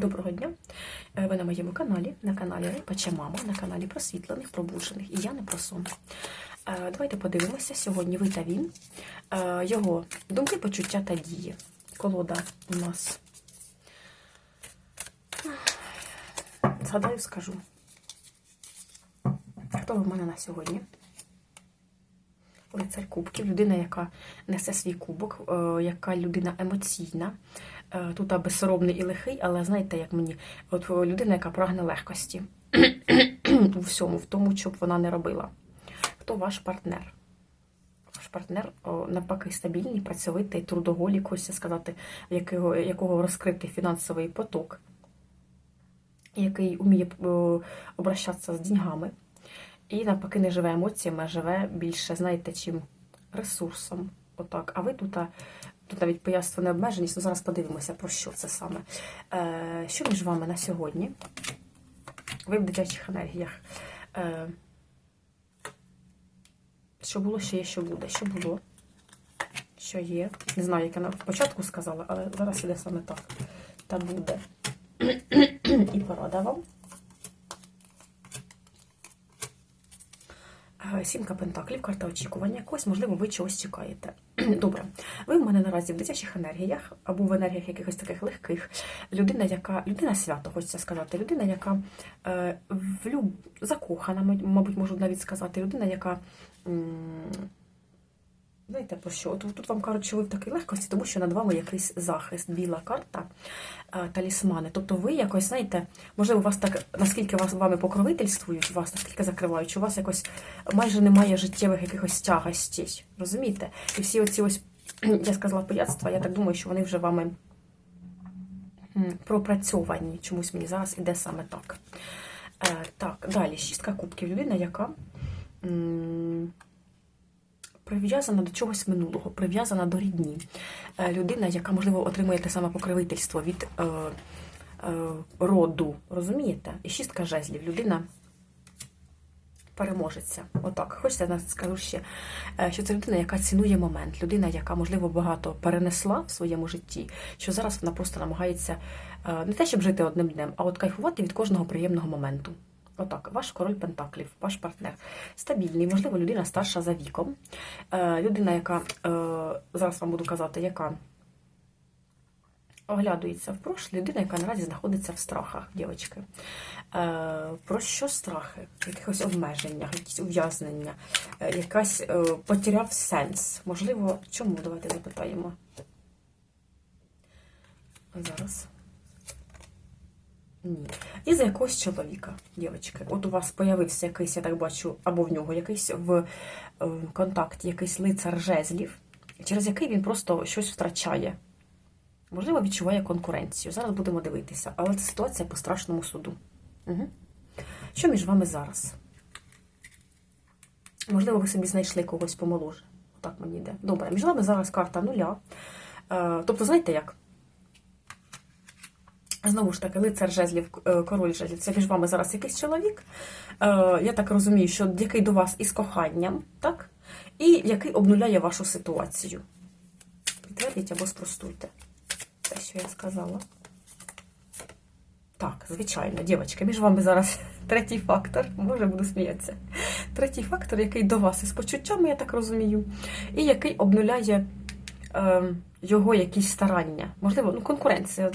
Доброго дня! Е, Ви на моєму каналі, на каналі Рипача Мама, на каналі просвітлених, пробуджених і я не про сон. Е, Давайте подивимося сьогодні ви та він, е, його думки, почуття та дії. Колода у нас. Згадаю, скажу. Хто в мене на сьогодні? Лицар кубків, людина, яка несе свій кубок, е, яка людина емоційна. Е, Тут безсоромний і лихий, але знаєте, як мені, от е, людина, яка прагне легкості у всьому, в тому, щоб вона не робила. Хто ваш партнер? Ваш партнер навпаки стабільний, працьовитий, трудоголік, хочеться сказати, якого, якого розкритий фінансовий поток, який вміє обращатися з деньгами. І навпаки не живе емоціями, а живе більше, знаєте, чим ресурсом. Отак. А ви тут, тут навіть пояснює необмеженість, ну зараз подивимося, про що це саме. Е, Що між вами на сьогодні? Ви в дитячих енергіях. Е, Що було, що є, що буде? Що було? Що є? Не знаю, як я на початку сказала, але зараз іде саме так. Та буде. І порада вам. Сімка пентаклів, карта очікування якогось, можливо, ви чогось чекаєте. Добре, ви в мене наразі в дитячих енергіях або в енергіях якихось таких легких. Людина, яка людина свято, хочеться сказати, людина, яка е, влюб... закохана, мабуть, можу навіть сказати, людина, яка. М... Знаєте, про що? Тут, тут вам кажуть, що ви в такій легкості, тому що над вами якийсь захист, біла карта, е, талісмани. Тобто ви якось, знаєте, можливо, вас так, наскільки вас вами покровительствують, вас наскільки закривають, що у вас якось майже немає життєвих якихось тягостей. Розумієте? І всі оці ось, я сказала, пияцтва, я так думаю, що вони вже вами пропрацьовані. Чомусь мені зараз іде саме так. Е, так, далі, шістка кубків. Людина, яка. Прив'язана до чогось минулого, прив'язана до рідні. Е, Людина, яка, можливо, отримує те саме покровительство від е, е, роду, розумієте? І шістка жезлів. Людина переможеться. Отак. Хочете, я скажу ще, е, що це людина, яка цінує момент, людина, яка, можливо, багато перенесла в своєму житті, що зараз вона просто намагається е, не те, щоб жити одним днем, а от кайфувати від кожного приємного моменту. Отак, ваш король Пентаклів, ваш партнер стабільний, можливо, людина старша за віком. Е, людина, яка е, зараз вам буду казати, яка оглядується в прошле, людина, яка наразі знаходиться в страхах, дівчатки. Е, про що страхи? Якихось обмеженнях, якісь ув'язнення, е, якась е, потеряв сенс. Можливо, чому? Давайте запитаємо. Зараз. Ні. І за якогось чоловіка, дівчатки. От у вас появився якийсь, я так бачу, або в нього якийсь в е, контакті, якийсь лицар жезлів, через який він просто щось втрачає. Можливо, відчуває конкуренцію. Зараз будемо дивитися. Але це ситуація по страшному суду. Угу. Що між вами зараз? Можливо, ви собі знайшли когось помоложе. Отак мені йде. Добре, між вами зараз карта нуля. Е, тобто, знаєте як? Знову ж таки, лицар жезлів, е, король жезлів, це між вами зараз якийсь чоловік. Е, Я так розумію, що який до вас із коханням, так? І який обнуляє вашу ситуацію. Підтвердіть або спростуйте. Те, що я сказала. Так, звичайно, дівчатка, між вами зараз третій фактор, може буду сміятися. Третій фактор, який до вас із почуттями, я так розумію, і який обнуляє е, його якісь старання. Можливо, ну, конкуренція.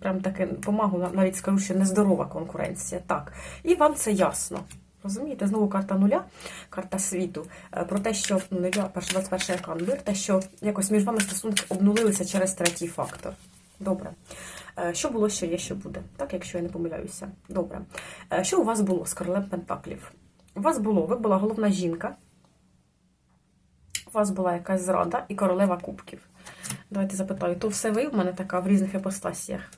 Прям таке помагу, навіть скажу, що нездорова конкуренція. Так. І вам це ясно. Розумієте, знову карта нуля, карта світу, е, про те, що ну, нуля, перший 21 екран, вир, те, що якось між вами стосунки обнулилися через третій фактор. Добре. Е, Що було, що є, що буде. Так, якщо я не помиляюся. Добре. Е, Що у вас було з королем Пентаклів? У вас було, ви була головна жінка, у вас була якась зрада і королева кубків. Давайте запитаю, то все ви в мене така в різних іпостасіях?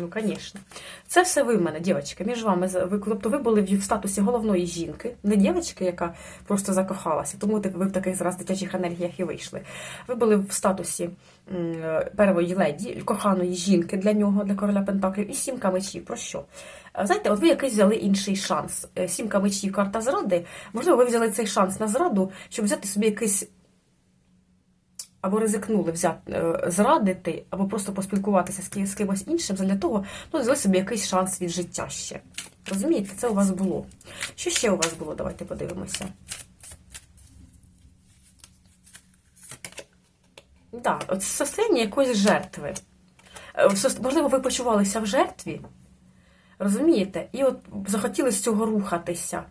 Ну, звісно. Це все ви в мене, дівчатка, між вами. Ви, тобто ви були в статусі головної жінки, не дівчинки, яка просто закохалася, тому ви в таких зараз дитячих енергіях і вийшли. Ви були в статусі первої леді, коханої жінки для нього, для короля Пентаклів, і сімка мечів. Про що? Знаєте, от ви якийсь взяли інший шанс. Е, Сімка мечів, карта зради. Можливо, ви взяли цей шанс на зраду, щоб взяти собі якийсь або ризикнули взяти, е, зрадити, або просто поспілкуватися з, кимось іншим для того, ну, взяли собі якийсь шанс від життя ще. Розумієте, це у вас було. Що ще у вас було? Давайте подивимося. Так, от состояння якоїсь жертви. Е, Можливо, ви почувалися в жертві, розумієте? І от захотіли з цього рухатися.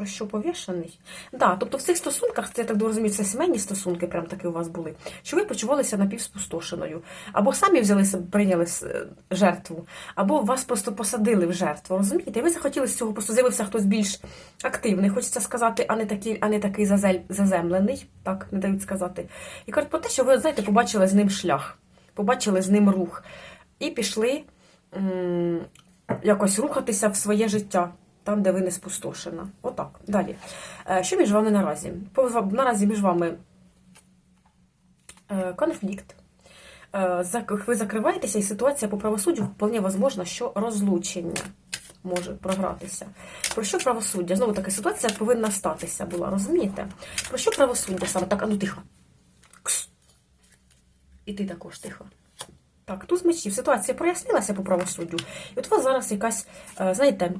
Про що повішаний? Да, тобто в цих стосунках, це я так розумію, це сімейні стосунки, прям таки у вас були, що ви почувалися напівспустошеною. Або самі взяли себе, прийняли е, жертву, або вас просто посадили в жертву. Розумієте? І ви захотіли з цього, просто з'явився хтось більш активний, хочеться сказати, а не такий, а не такий зазель, заземлений, так не дають сказати. І кажуть про те, що ви, знаєте, побачили з ним шлях, побачили з ним рух. І пішли якось рухатися в своє життя. Там, де ви не спустошена. Отак. Далі. Е, Що між вами наразі? Наразі між вами е, конфлікт. Е, Ви закриваєтеся, і ситуація по правосуддю вполне возможно, що розлучення може програтися. Про що правосуддя? Знову таки, ситуація повинна статися була, розумієте? Про що правосуддя саме? Так, а ну тихо. Кс. І ти також тихо. Так, тут з мечів. Ситуація прояснилася по правосуддю. І от у вас зараз якась, знаєте,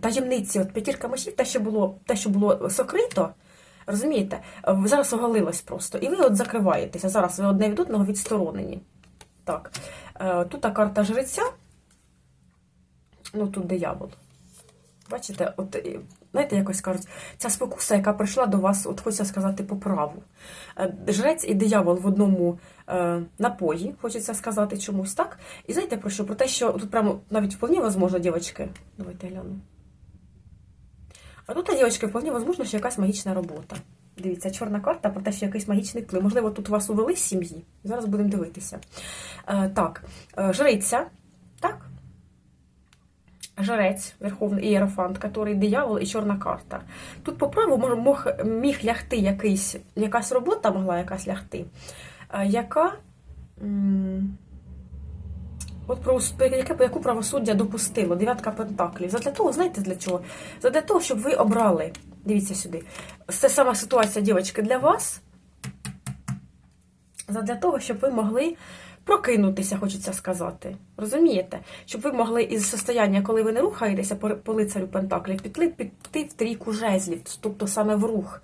таємниці, от п'ятірка мишів, те, що було, те, що було сокрито, розумієте, е, зараз оголилось просто. І ви от закриваєтеся. Зараз ви одне від одного відсторонені. Так. Е, Тут та карта жреця, ну тут диявол. Бачите, от е, знаєте, якось кажуть, ця спокуса, яка прийшла до вас, от хочеться сказати, по праву. Е, Жрець і диявол в одному е, напої, хочеться сказати чомусь, так? І знаєте про що? Про те, що тут прямо навіть вполне возможно, дівчатки, давайте гляну. А тут, дівчатки, вполне возможно, що якась магічна робота. Дивіться, чорна карта про те, що якийсь магічний вплив. Можливо, тут вас увели сім'ї. Зараз будемо дивитися. Е, так, е, жриця? Жрець, Верховний Ієрофант, який диявол і чорна карта. Тут по праву мог, міг лягти якийсь, якась робота могла якась лягти, е, яка. От про яке, яку правосуддя допустило, дев'ятка пентаклів. Задля того, знаєте для чого? Задля того, щоб ви обрали. Дивіться сюди. Це сама ситуація, дівчатки, для вас. Задля того, щоб ви могли прокинутися, хочеться сказати. Розумієте? Щоб ви могли із состояння, коли ви не рухаєтеся по, лицарю Пентаклів, піти, піти в трійку жезлів, тобто саме в рух.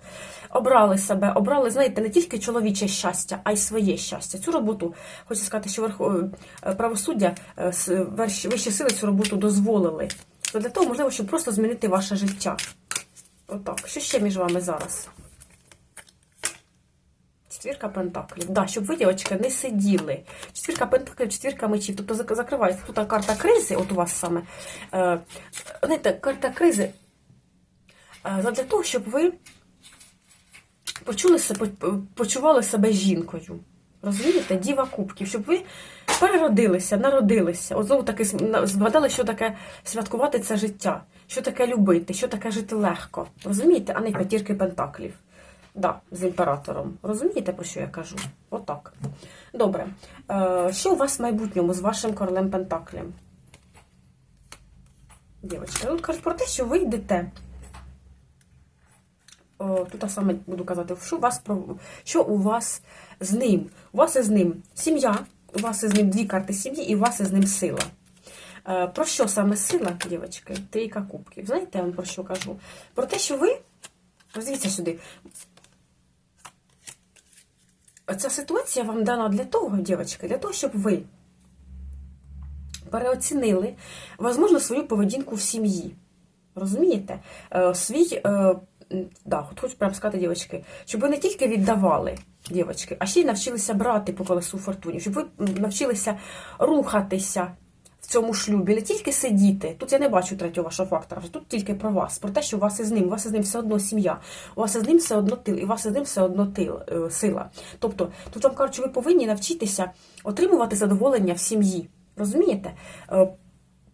Обрали себе, обрали, знаєте, не тільки чоловіче щастя, а й своє щастя. Цю роботу, хочу сказати, що верху, е, правосуддя, е, вищі сили цю роботу дозволили. То для того, можливо, щоб просто змінити ваше життя. Отак. Що ще між вами зараз? Четвірка пентаклів. Да, щоб ви, дівчатки, не сиділи. Четвірка пентаклів, четвірка мечів. Тобто закривається. Тут карта кризи, от у вас саме. Е, знаєте, карта кризи е, для того, щоб ви почули себе, почували себе жінкою. Розумієте? Діва кубків, щоб ви переродилися, народилися. От знову таки згадали, що таке святкувати це життя, що таке любити, що таке жити легко. Розумієте, а не п'ятірки пентаклів. Да, з імператором. Розумієте, про що я кажу? Отак. Добре. Е, що у вас в майбутньому з вашим королем Пентаклем? Дівчатка, тут кажуть про те, що ви йдете. Тут саме буду казати, що у вас що у вас з ним? У вас із ним сім'я, у вас із ним дві карти сім'ї, і у вас із ним сила. Е, про що саме сила, дівчатки? Трійка кубків. Знаєте, я вам про що кажу? Про те, що ви. Дивіться сюди. Ця ситуація вам дана для того, дівчатки, для того, щоб ви переоцінили, можливо, свою поведінку в сім'ї. Розумієте? Е, Свій, е, да, хочу прямо сказати, дівчатки, щоб ви не тільки віддавали, дівчатки, а ще й навчилися брати по колесу фортуні, щоб ви навчилися рухатися цьому шлюбі, не тільки сидіти. Тут я не бачу третього вашого фактора, тут тільки про вас, про те, що у вас із ним, у вас із ним все одно сім'я, у вас із ним все одно тил, і у вас із ним все одно тил, е, сила. Тобто, тут вам кажуть, що ви повинні навчитися отримувати задоволення в сім'ї. Розумієте? Е,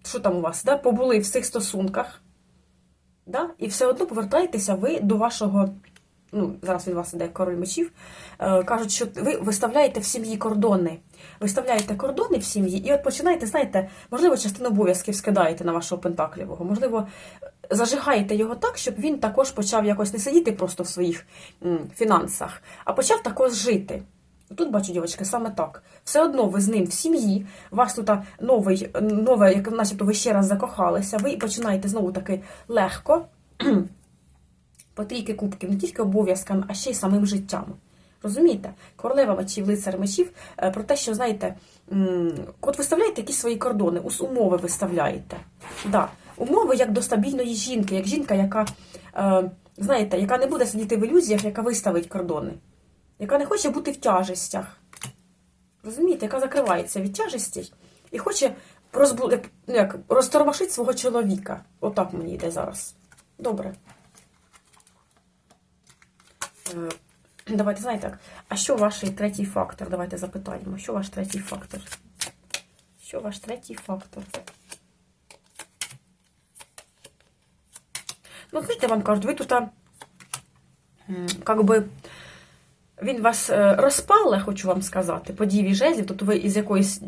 Що там у вас? Да? Побули в цих стосунках, да? і все одно повертаєтеся ви до вашого. Ну, зараз від вас іде король мечів. Е, кажуть, що ви виставляєте в сім'ї кордони. Виставляєте кордони в сім'ї, і от починаєте, знаєте, можливо, частину обов'язків скидаєте на вашого пентаклівого. Можливо, зажигаєте його так, щоб він також почав якось не сидіти просто в своїх фінансах, а почав також жити. Тут бачу, дівчатки, саме так. Все одно ви з ним в сім'ї, у вас тут новий, нове, як начебто ви ще раз закохалися, ви починаєте знову таки легко по трійки кубків, не тільки обов'язками, а ще й самим життям. Розумієте? Королева мечів, лицар мечів е, про те, що, знаєте, от виставляєте якісь свої кордони, умови виставляєте. Да. Умови як до стабільної жінки, як жінка, яка, е, знаєте, яка не буде сидіти в ілюзіях, яка виставить кордони, яка не хоче бути в тяжестях. Розумієте, яка закривається від тяжестей і хоче розбу... як, ну, розтормошити свого чоловіка. Отак мені йде зараз. Добре. Е, Давайте знаєте як. А що ваш третій фактор? Давайте запитаємо. Що ваш третій фактор? Що ваш третій фактор? Ну, знаєте, вам кажуть, ви тут, как би, він вас е, розпале, хочу вам сказати, по діві жезлів, тобто ви із якоїсь,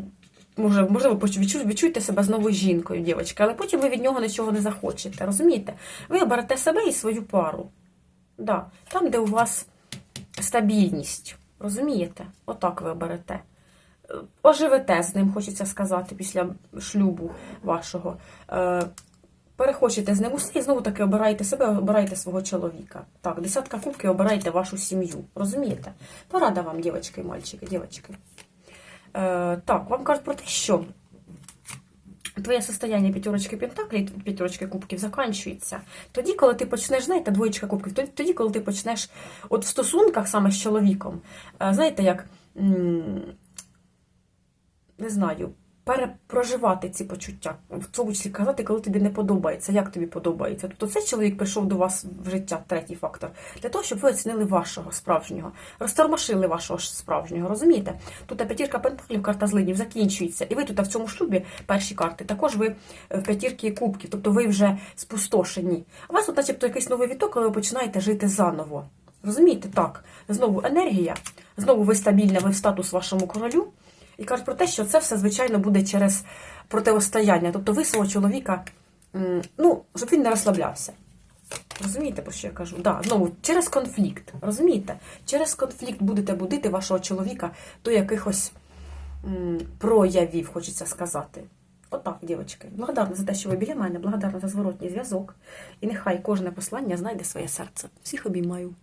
може, можливо, відчуєте себе знову жінкою, дівчатка, але потім ви від нього нічого не захочете, розумієте? Ви оберете себе і свою пару. Да. Там, де у вас стабільність, розумієте? Отак ви оберете. Оживете з ним, хочеться сказати, після шлюбу вашого. Е, Перехочете з ним усе і знову таки обираєте себе, обираєте свого чоловіка. Так, десятка кубків обираєте вашу сім'ю. Розумієте? Порада вам, дівчатки і мальчики, дівчатки. Е, так, вам кажуть про те, що твоє состояння п'ятерочки пентаклей, п'ятерочки кубків заканчується. Тоді, коли ти почнеш, знаєте, двоєчка кубків, тоді, коли ти почнеш от в стосунках саме з чоловіком, е, знаєте, як. не знаю, перепроживати ці почуття, в тому числі казати, коли тобі не подобається, як тобі подобається. Тобто цей чоловік прийшов до вас в життя, третій фактор, для того, щоб ви оцінили вашого справжнього, розтормошили вашого справжнього, розумієте? Тут п'ятірка пентаклів, карта злиднів закінчується, і ви тут в цьому шлюбі перші карти, також ви в п'ятірки кубків, тобто ви вже спустошені. У вас тут, начебто, якийсь новий віток, коли ви починаєте жити заново. Розумієте, так, знову енергія, знову ви стабільна, ви в статус вашому королю. І кажуть про те, що це все, звичайно, буде через протистояння. Тобто ви свого чоловіка, ну, щоб він не розслаблявся. Розумієте, про що я кажу? Да, знову через конфлікт. Розумієте? Через конфлікт будете будити вашого чоловіка до якихось проявів, хочеться сказати. Отак, дівчатки. Благодарна за те, що ви біля мене, благодарна за зворотній зв'язок. І нехай кожне послання знайде своє серце. Всіх обіймаю.